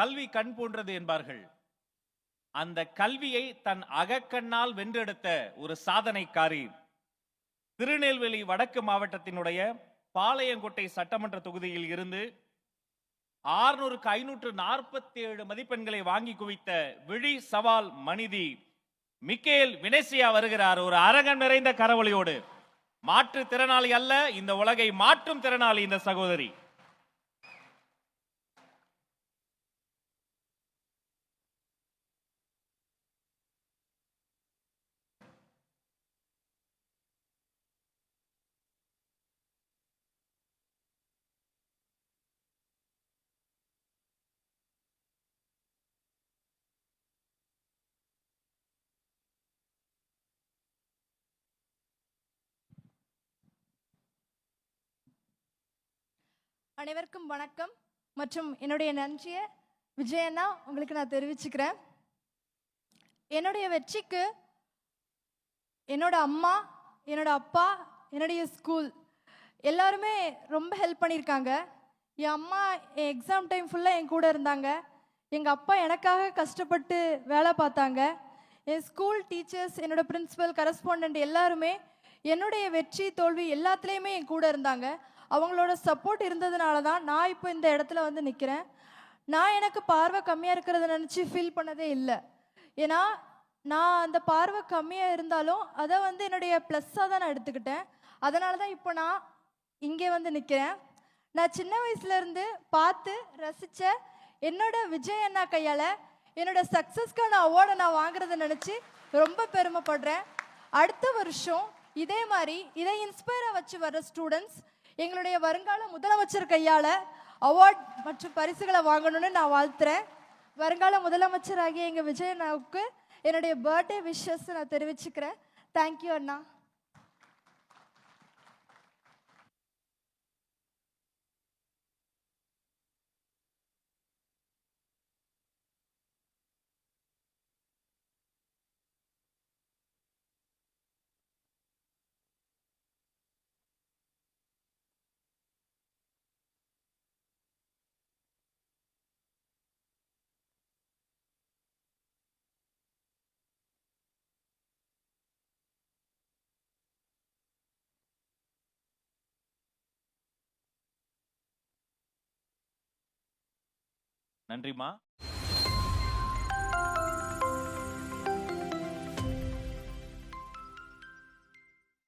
கல்வி கண் போன்றது என்பார்கள். அந்த கல்வியை தன் அகக்கண்ணால் வென்றெடுத்த ஒரு சாதனைக்காரி. திருநெல்வேலி வடக்கு மாவட்டத்தினுடைய பாளையங்கோட்டை சட்டமன்ற தொகுதியில் இருந்து ஆறுநூறுக்கு ஐநூற்று நாற்பத்தி ஏழு மதிப்பெண்களை வாங்கி குவித்த விழி சவால் மனிதி மிக்கேல் வினேசியா வருகிறார். ஒரு அரங்கம் நிறைந்த கரவொலியோடு. மாற்று திறனாளி அல்ல இந்த உலகை மாற்றும் திறனாளி இந்த சகோதரி. அனைவருக்கும் வணக்கம் மற்றும் என்னுடைய நன்றியை விஜயண்ணா உங்களுக்கு நான் தெரிவிச்சுக்கிறேன். என்னுடைய வெற்றிக்கு என்னோட அம்மா என்னோட அப்பா என்னுடைய ஸ்கூல் எல்லாருமே ரொம்ப ஹெல்ப் பண்ணியிருக்காங்க. என் அம்மா என் எக்ஸாம் டைம் ஃபுல்லாக என் கூட இருந்தாங்க. எங்கள் அப்பா எனக்காக கஷ்டப்பட்டு வேலை பார்த்தாங்க. என் ஸ்கூல் டீச்சர்ஸ் என்னோட பிரின்ஸிபல் கரஸ்பாண்டன்ட் எல்லாருமே என்னுடைய வெற்றி தோல்வி எல்லாத்துலேயுமே என் கூட இருந்தாங்க. அவங்களோட சப்போர்ட் இருந்ததுனால தான் நான் இப்போ இந்த இடத்துல வந்து நிற்கிறேன் நான் எனக்கு பார்வை கம்மியாக இருக்கிறத நினச்சி ஃபீல் பண்ணதே இல்லை. ஏன்னா நான் அந்த பார்வை கம்மியாக இருந்தாலும் அதை வந்து என்னுடைய ப்ளஸ்ஸாக தான் நான் எடுத்துக்கிட்டேன். அதனால தான் இப்போ நான் இங்கே வந்து நிற்கிறேன் நான் சின்ன வயசுலேருந்து பார்த்து ரசித்த என்னோட விஜய் அண்ணா கையால் என்னோட சக்ஸஸ்க்கான அவார்டை நான் வாங்குறத நினச்சி ரொம்ப பெருமைப்படுறேன். அடுத்த வருஷம் இதே மாதிரி இதை இன்ஸ்பயராக வச்சு வர ஸ்டூடெண்ட்ஸ் எங்களுடைய வருங்கால முதலமைச்சர் கையால் அவார்ட் மற்றும் பரிசுகளை வாங்கணும்னு நான் வாழ்த்துறேன். வருங்கால முதலமைச்சராகிய எங்கள் விஜயண்ணாவுக்கு என்னுடைய பர்த்டே விஷஸ் நான் தெரிவிச்சுக்கிறேன். தேங்க்யூ அண்ணா. நன்றிமா